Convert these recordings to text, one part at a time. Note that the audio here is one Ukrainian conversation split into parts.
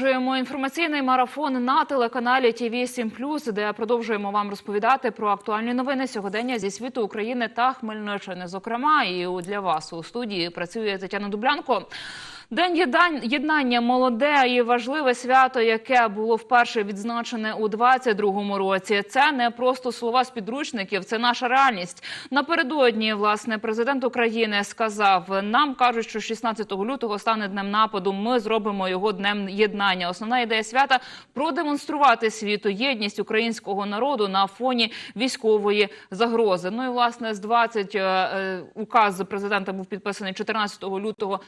Продовжуємо інформаційний марафон на телеканалі ТВ 7 де продовжуємо вам розповідати про актуальні новини сьогодення зі світу України та Хмельниччини. Зокрема, і для вас у студії працює Тетяна Дублянко. День єднання молоде і важливе свято, яке було вперше відзначене у 22-му році. Це не просто слова з підручників, це наша реальність. Напередодні, власне, президент України сказав: нам кажуть, що 16 лютого стане днем нападу. Ми зробимо його днем єднання. Основна ідея свята продемонструвати світу єдність українського народу на фоні військової загрози. Ну і власне з 20 е, е, указ президента був підписаний 14 лютого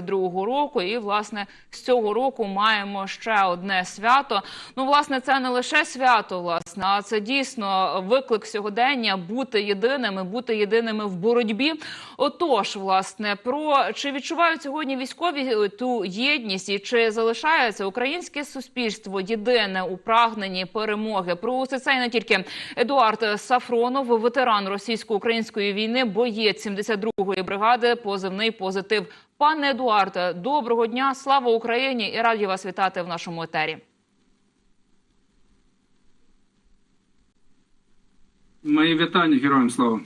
2022 року. І власне з цього року маємо ще одне свято. Ну, власне, це не лише свято, власне, а це дійсно виклик сьогодення бути єдиними, бути єдиними в боротьбі. Отож, власне, про чи відчувають сьогодні військові ту єдність і чи залишається українське суспільство єдине у прагненні перемоги? Про усе це і не тільки Едуард Сафронов, ветеран російсько-української війни, боєць 72-ї бригади, позивний позитив. Пане Едуарде, доброго дня, слава Україні і раді вас вітати в нашому етері. Мої вітання, героям слава.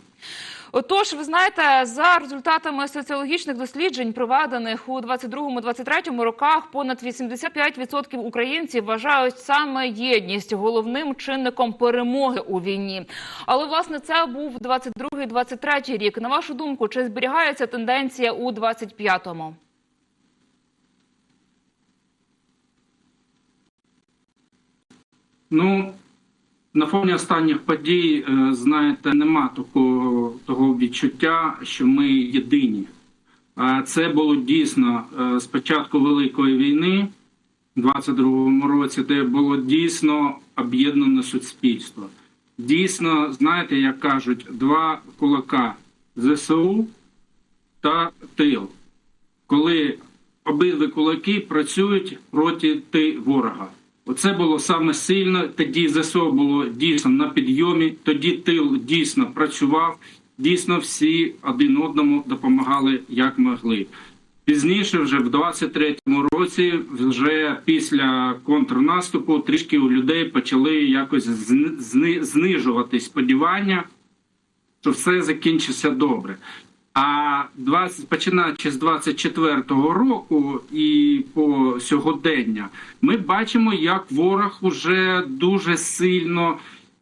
Отож, ви знаєте, за результатами соціологічних досліджень, проведених у 22-23 роках, понад 85% українців вважають саме єдність головним чинником перемоги у війні. Але власне це був 22-23 рік. На вашу думку, чи зберігається тенденція у 25-му? Ну, на фоні останніх подій, е, знаєте, нема такого того відчуття, що ми єдині. Це було дійсно е, з початку Великої війни, в 22-му році, де було дійсно об'єднане суспільство. Дійсно, знаєте, як кажуть, два кулака ЗСУ та тил. Коли обидві кулаки працюють проти ти ворога. Оце було саме сильно. Тоді ЗСО було дійсно на підйомі. Тоді тил дійсно працював. Дійсно, всі один одному допомагали як могли. Пізніше, вже в 23-му році, вже після контрнаступу, трішки у людей почали якось зни- зни- знижувати сподівання, що все закінчиться добре. А 20, починаючи з 24-го року і по сьогодення, ми бачимо, як ворог уже дуже сильно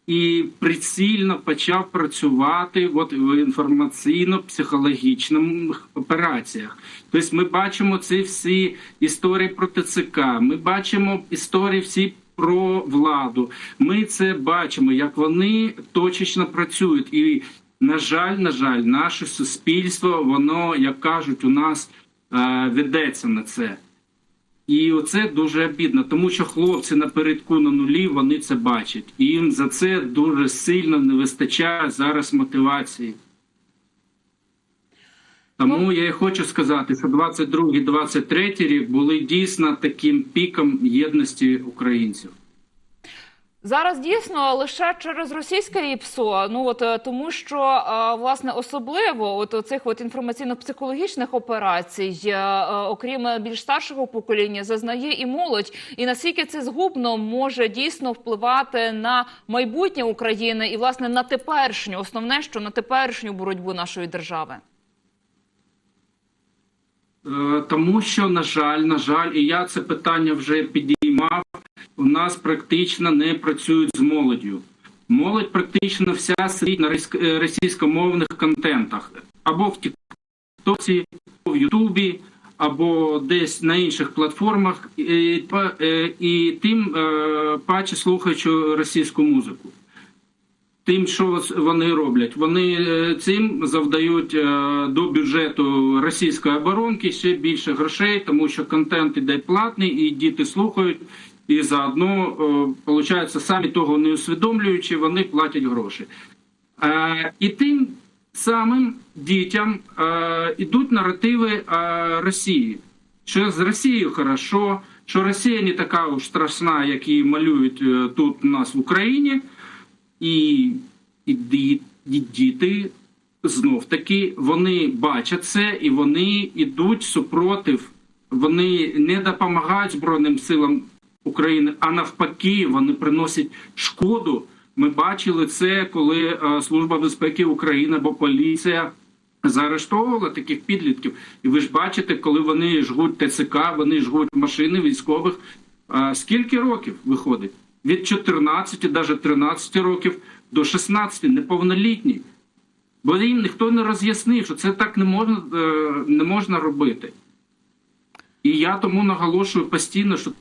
і прицільно почав працювати от в інформаційно-психологічних операціях. Тобто ми бачимо ці всі історії про ТЦК, ми бачимо історії всі про владу. Ми це бачимо, як вони точечно працюють. І, на жаль, на жаль, наше суспільство, воно, як кажуть, у нас е, ведеться на це. І оце дуже обідно, тому що хлопці напередку на нулі вони це бачать. І їм за це дуже сильно не вистачає зараз мотивації. Тому я і хочу сказати, що 22-23 рік були дійсно таким піком єдності українців. Зараз дійсно лише через російське ІПСО. Ну от е, тому, що е, власне особливо от цих от інформаційно-психологічних операцій, е, окрім більш старшого покоління, зазнає і молодь. І наскільки це згубно може дійсно впливати на майбутнє України і власне на теперішню, основне, що на теперішню боротьбу нашої держави. Тому що, на жаль, на жаль, і я це питання вже підіймав. У нас практично не працюють з молоддю. Молодь практично вся сидить на е, російськомовних контентах або в Тіктоці, або в Ютубі, або десь на інших платформах, і, па- е, і тим е, паче слухаючи російську музику. Тим, що вони роблять, вони цим завдають до бюджету російської оборонки ще більше грошей, тому що контент іде платний, і діти слухають, і заодно виходить, самі того не усвідомлюючи, вони платять гроші. Е, І тим самим дітям е, ідуть наративи е, Росії, що з Росією хорошо, що Росія не така уж страшна, як її малюють е, тут у нас в Україні. І, і діти знов таки вони бачать це і вони йдуть супротив вони не допомагають Збройним силам України, а навпаки, вони приносять шкоду. Ми бачили це, коли е, Служба безпеки України або поліція заарештовувала таких підлітків. І ви ж бачите, коли вони жгуть ТЦК, вони жгуть машини військових. Скільки років виходить? Від 14, навіть 13 років до 16, неповнолітні. Бо їм ніхто не роз'яснив, що це так не можна, е, не можна робити. І я тому наголошую постійно, що.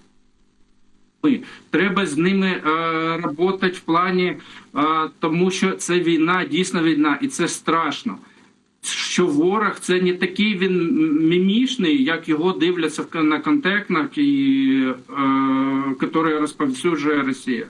Треба з ними е, працювати в плані, е, тому що це війна, дійсно війна, і це страшно. Що ворог це не такий він мімішний, як його дивляться на контактах, і е, які розповсюджує Росія.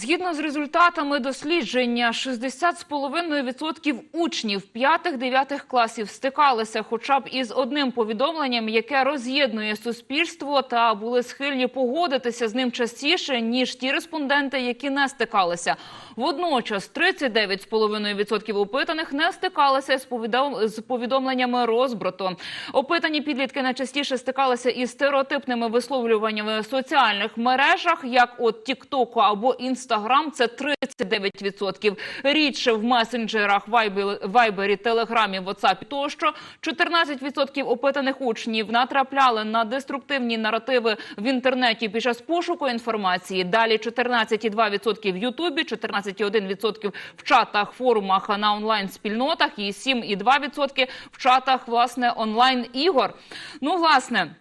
Згідно з результатами дослідження, 60,5% учнів 5-9 класів стикалися хоча б із одним повідомленням, яке роз'єднує суспільство, та були схильні погодитися з ним частіше ніж ті респонденти, які не стикалися. Водночас 39,5% опитаних не стикалися з повідом- з повідомленнями розбрату. Опитані підлітки найчастіше стикалися із стереотипними висловлюваннями в соціальних мережах, як от TikTok або Instagram, це 39%. Рідше в месенджерах, Вайбері, Телеграмі, Ватсапі тощо. 14% опитаних учнів натрапляли на деструктивні наративи в інтернеті під час пошуку інформації. Далі 14,2% в Ютубі, 14,1% в чатах, форумах на онлайн-спільнотах і 7,2% в чатах, власне, онлайн-ігор. Ну, власне.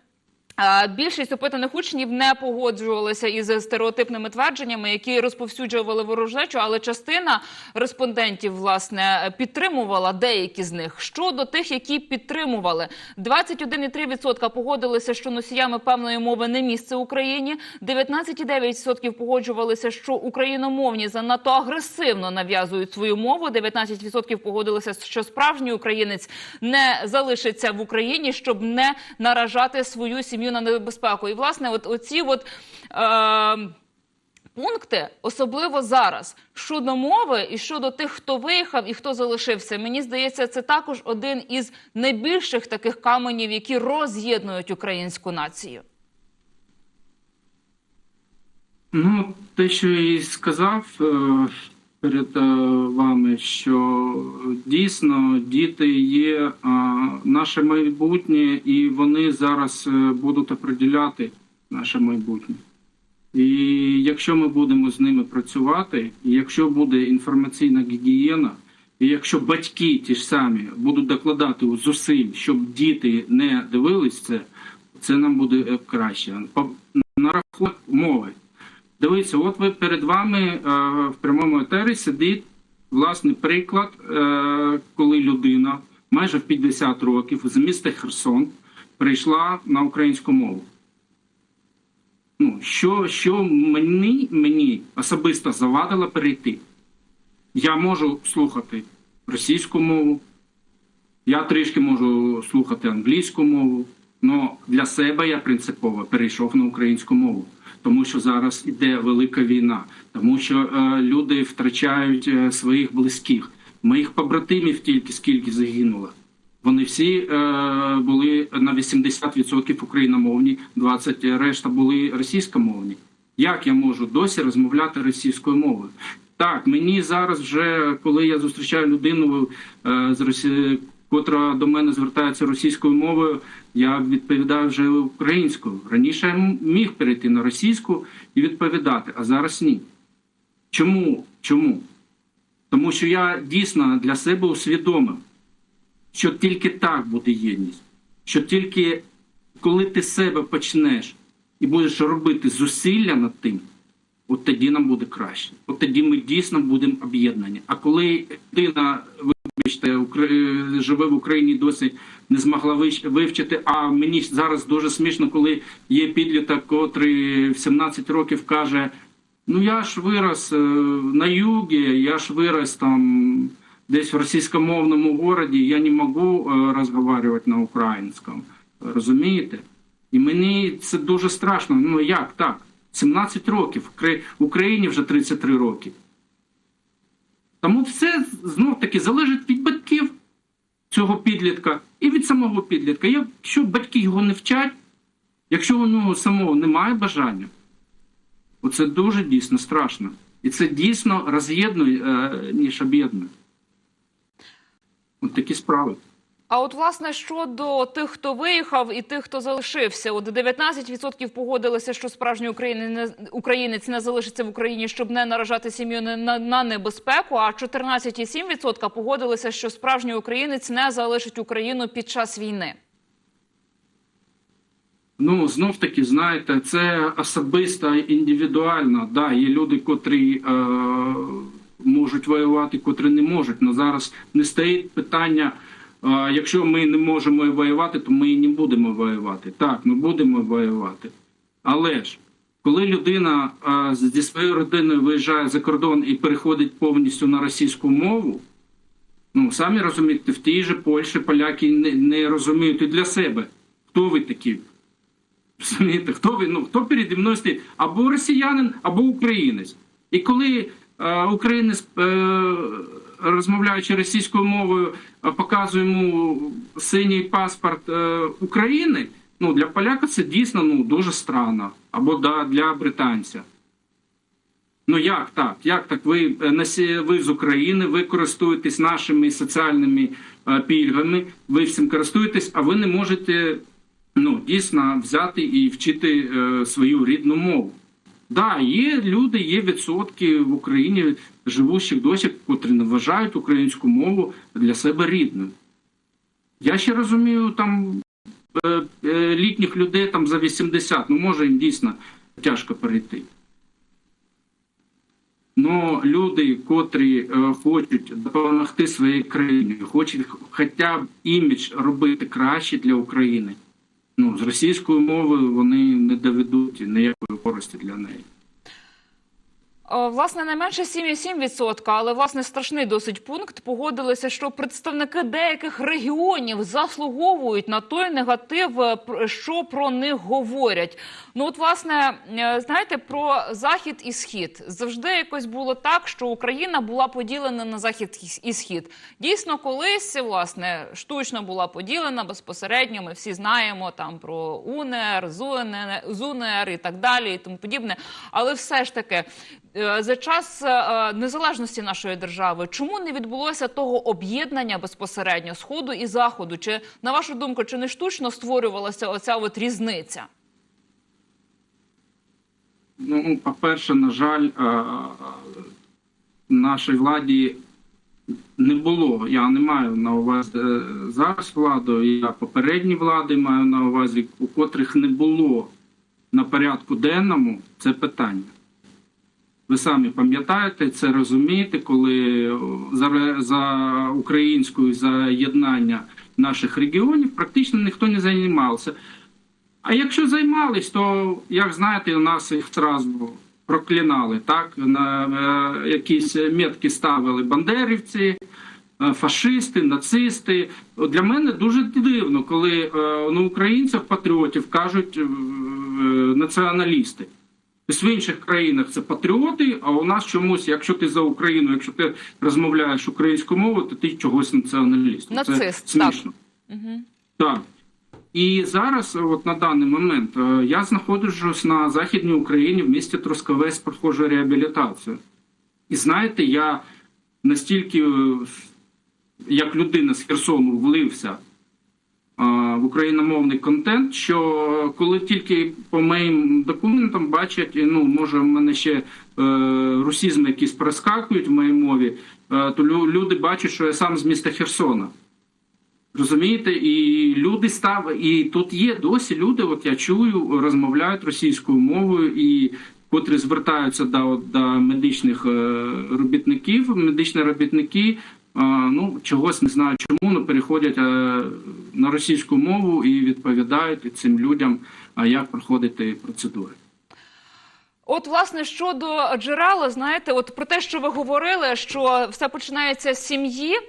Більшість опитаних учнів не погоджувалися із стереотипними твердженнями, які розповсюджували ворожнечу, але частина респондентів власне підтримувала деякі з них. Щодо тих, які підтримували, 21,3% погодилися, що носіями певної мови не місце Україні. 19,9% погоджувалися, що україномовні занадто агресивно нав'язують свою мову. 19% погодилися, що справжній українець не залишиться в Україні, щоб не наражати свою сім'ю на небезпеку. І власне, от оці от. Е- Пункти, особливо зараз, щодо мови і щодо тих, хто виїхав і хто залишився, мені здається, це також один із найбільших таких каменів, які роз'єднують українську націю. Ну, те, що я і сказав е, перед е, вами, що дійсно діти є е, наше майбутнє, і вони зараз е, будуть определяти наше майбутнє. І якщо ми будемо з ними працювати, і якщо буде інформаційна гігієна, і якщо батьки ті ж самі будуть докладати зусиль, щоб діти не дивились це, це нам буде краще. На рахунок мови. Дивіться, от ви перед вами е, в прямому етері сидить власний приклад, е, коли людина майже в 50 років з міста Херсон прийшла на українську мову. Ну, що, що мені, мені особисто завадило перейти? Я можу слухати російську мову, я трішки можу слухати англійську мову, але для себе я принципово перейшов на українську мову, тому що зараз іде велика війна, тому що е, люди втрачають е, своїх близьких. Моїх побратимів тільки скільки загинуло. Вони всі е, були на 80% україномовні, 20% решта були російськомовні. Як я можу досі розмовляти російською мовою? Так, мені зараз вже, коли я зустрічаю людину з Росії, котра до мене звертається російською мовою, я відповідаю вже українською. Раніше я міг перейти на російську і відповідати, а зараз ні. Чому? Чому? Тому що я дійсно для себе усвідомив, що тільки так буде єдність. Що тільки коли ти себе почнеш і будеш робити зусилля над тим, от тоді нам буде краще. От тоді ми дійсно будемо об'єднані. А коли людина, живе в Україні досі не змогла вивчити, а мені зараз дуже смішно, коли є підліток, котрий в 17 років каже: Ну я ж вирос е, на югі, я ж вирос там десь в російськомовному городі, я не можу е, розмовляти на українському. Розумієте? І мені це дуже страшно. Ну як так? 17 років, в Україні вже 33 роки. Тому все знов таки залежить від батьків. Цього підлітка і від самого підлітка. Якщо батьки його не вчать, якщо у нього самого немає бажання, оце дуже дійсно страшно. І це дійсно роз'єднує, е, ніж об'єднує. От такі справи. А от власне щодо тих, хто виїхав, і тих, хто залишився, от 19% погодилися, що справжній українець не залишиться в Україні, щоб не наражати сім'ю на, на, на небезпеку. А 14,7% погодилися, що справжній українець не залишить Україну під час війни. Ну, знов таки, знаєте, це особисто, індивідуально. Да, є люди, котрі е, можуть воювати, котрі не можуть. Але зараз не стоїть питання. Якщо ми не можемо воювати, то ми і не будемо воювати. Так, ми будемо воювати. Але ж коли людина зі своєю родиною виїжджає за кордон і переходить повністю на російську мову, ну самі розумієте, в тій же Польщі поляки не, не розуміють і для себе, хто ви такі. Розумієте, хто ви? Ну хто переді мною стоїть? Або росіянин, або українець. І коли е, українець, е, розмовляючи російською мовою, е, показує йому синій паспорт е, України, ну для поляка це дійсно ну, дуже странно. Або да, для британця. Ну як так? Як так? Ви, е, ви з України, ви користуєтесь нашими соціальними пільгами, ви всім користуєтесь, а ви не можете ну, дійсно взяти і вчити свою рідну мову. Да, є люди, є відсотки в Україні живущих досі, котрі не вважають українську мову для себе рідною. Я ще розумію там е, е, літніх людей там за 80, ну може їм дійсно тяжко перейти. Но люди, котрі е, хочуть допомогти своїй країні, хочуть хоча б імідж робити краще для України, ну з російською мовою вони не доведуть ніякої користі для неї. Е, Власне, найменше 7,7%, але власне страшний досить пункт. Погодилися, що представники деяких регіонів заслуговують на той негатив, е, що про них говорять. Ну, от, власне, е, знаєте, про захід і схід завжди якось було так, що Україна була поділена на захід і схід. Дійсно, колись власне штучно була поділена безпосередньо. Ми всі знаємо там про УНР, ЗУНР, ЗУНР і так далі, і тому подібне. Але все ж таки. Е, За час е, незалежності нашої держави чому не відбулося того об'єднання безпосередньо сходу і заходу? Чи на вашу думку, чи не штучно створювалася оця от різниця? Ну, по-перше, на жаль, е, нашій владі не було. Я не маю на увазі е, зараз владу, я попередні влади маю на увазі, у котрих не було на порядку денному це питання. Ви самі пам'ятаєте, це розумієте, коли за, за українською за єднання наших регіонів практично ніхто не займався. А якщо займались, то як знаєте, у нас їх одразу проклинали, так на е, якісь метки ставили бандерівці, е, фашисти, нацисти. Для мене дуже дивно, коли е, ну, українців патріотів кажуть е, націоналісти. Тобто в інших країнах це патріоти, а у нас чомусь, якщо ти за Україну, якщо ти розмовляєш українською мовою, то ти чогось націоналіст. Нацист, це так. смішно. Угу. Так. І зараз, от на даний момент, е, я знаходжусь на Західній Україні в місті Трускавець проходжу реабілітацію. І знаєте, я настільки, е, як людина з Херсону, влився в україномовний контент, що коли тільки по моїм документам бачать, ну, може, в мене ще е, русізми якісь проскакують в моїй мові, е, то люди бачать, що я сам з міста Херсона. Розумієте, і люди став, і тут є досі люди. От я чую, розмовляють російською мовою, і котрі звертаються до, до медичних е, робітників. Медичні робітники е, ну чогось не знаю, чому але переходять е, на російську мову і відповідають цим людям, як проходити процедури. От, власне, щодо джерела, знаєте, от про те, що ви говорили, що все починається з сім'ї.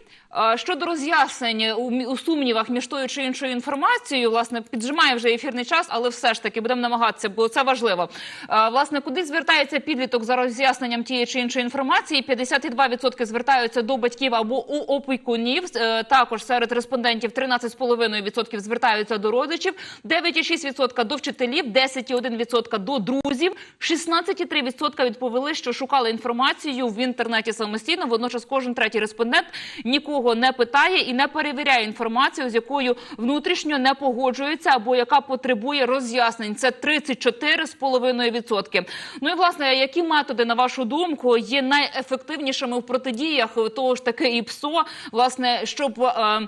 Щодо роз'яснень у, сумнівах між тою чи іншою інформацією, власне, піджимає вже ефірний час, але все ж таки будемо намагатися, бо це важливо. Власне, куди звертається підліток за роз'ясненням тієї чи іншої інформації? 52% звертаються до батьків або у опікунів. Е, Також серед респондентів 13,5% звертаються до родичів, 9,6% до вчителів, 10,1% до друзів, 16,3% відповіли, що шукали інформацію в інтернеті самостійно. Водночас кожен третій респондент нікого не питає і не перевіряє інформацію, з якою внутрішньо не погоджується або яка потребує роз'яснень. Це 34,5%. Ну і власне, які методи, на вашу думку, є найефективнішими в протидіях того ж таки ІПСО, власне, щоб е,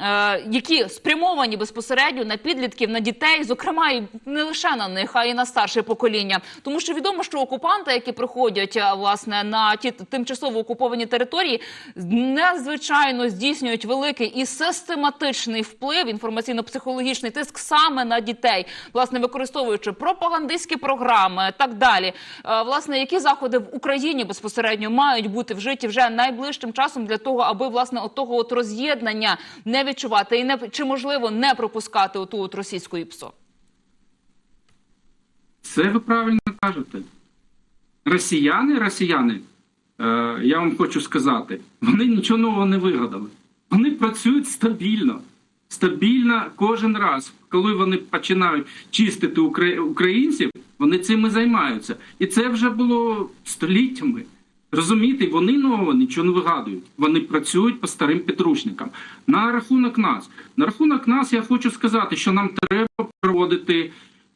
е, які спрямовані безпосередньо на підлітків, на дітей, зокрема і не лише на них, а й на старше покоління, тому що відомо, що окупанти, які приходять е, власне на ті тимчасово окуповані території, надзвичайно здійснюють великий і систематичний вплив інформаційно-психологічний тиск саме на дітей, власне використовуючи пропагандистські програми, так далі. Е, Власне, які заходи в Україні безпосередньо мають бути вжиті вже найближчим часом для того, аби власне от того от роз'єднання не відчувати і не чи можливо не пропускати оту от російську ІПСО? Це ви правильно кажете. Росіяни, росіяни, я вам хочу сказати, вони нічого нового не вигадали. Вони працюють стабільно. Стабільно кожен раз, коли вони починають чистити укра- українців, вони цим і займаються. І це вже було століттями. Розумієте, вони нового нічого не вигадують. Вони працюють по старим підручникам. На рахунок нас. На рахунок нас я хочу сказати, що нам треба проводити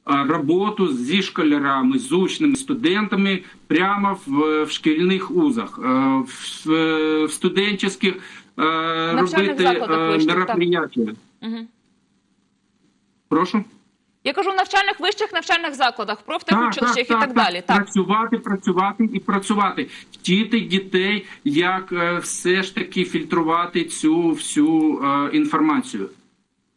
роботу зі школярами, з учнями, студентами прямо в, в шкільних вузах, е, в, в студентських е, робити е, так. мероприятия. Угу. Прошу. Я кажу в навчальних вищих навчальних закладах, профтехучилищах і так, далі. Так. Працювати, працювати і працювати. Вчити дітей, як все ж таки фільтрувати цю всю е, інформацію.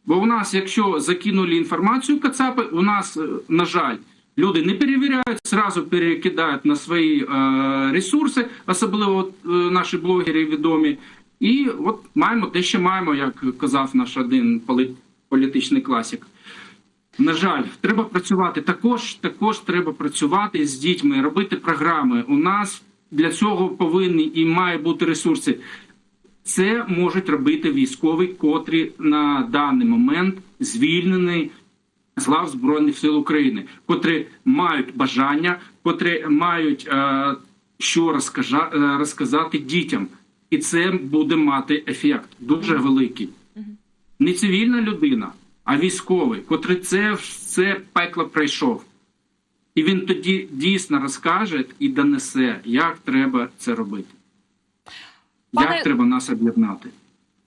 Бо у нас, якщо закинули інформацію Кацапи, у нас, е, на жаль, люди не перевіряють, зразу перекидають на свої е, ресурси, особливо от, е, наші блогери відомі. І от маємо те, що маємо, як казав наш один полі- політичний класик. На жаль, треба працювати. Також також треба працювати з дітьми, робити програми. У нас для цього повинні і має бути ресурси. Це можуть робити військові, котрі на даний момент звільнені з лав Збройних сил України, котрі мають бажання, котрі мають е, що розкажа, е, розказати дітям. І це буде мати ефект дуже великий не цивільна людина, а військовий, котрий це все пекло пройшов. І він тоді дійсно розкаже і донесе, як треба це робити. Пане- Як треба нас об'єднати.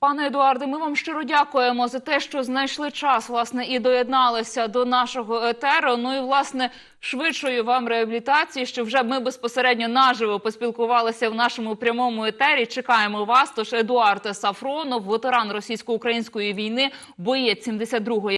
Пане Едуарде, ми вам щиро дякуємо за те, що знайшли час власне і доєдналися до нашого етеру. Ну і власне швидшої вам реабілітації, що вже ми безпосередньо наживо поспілкувалися в нашому прямому етері. Чекаємо вас. Тож Едуард Сафронов, ветеран російсько-української війни, боєць 72-ї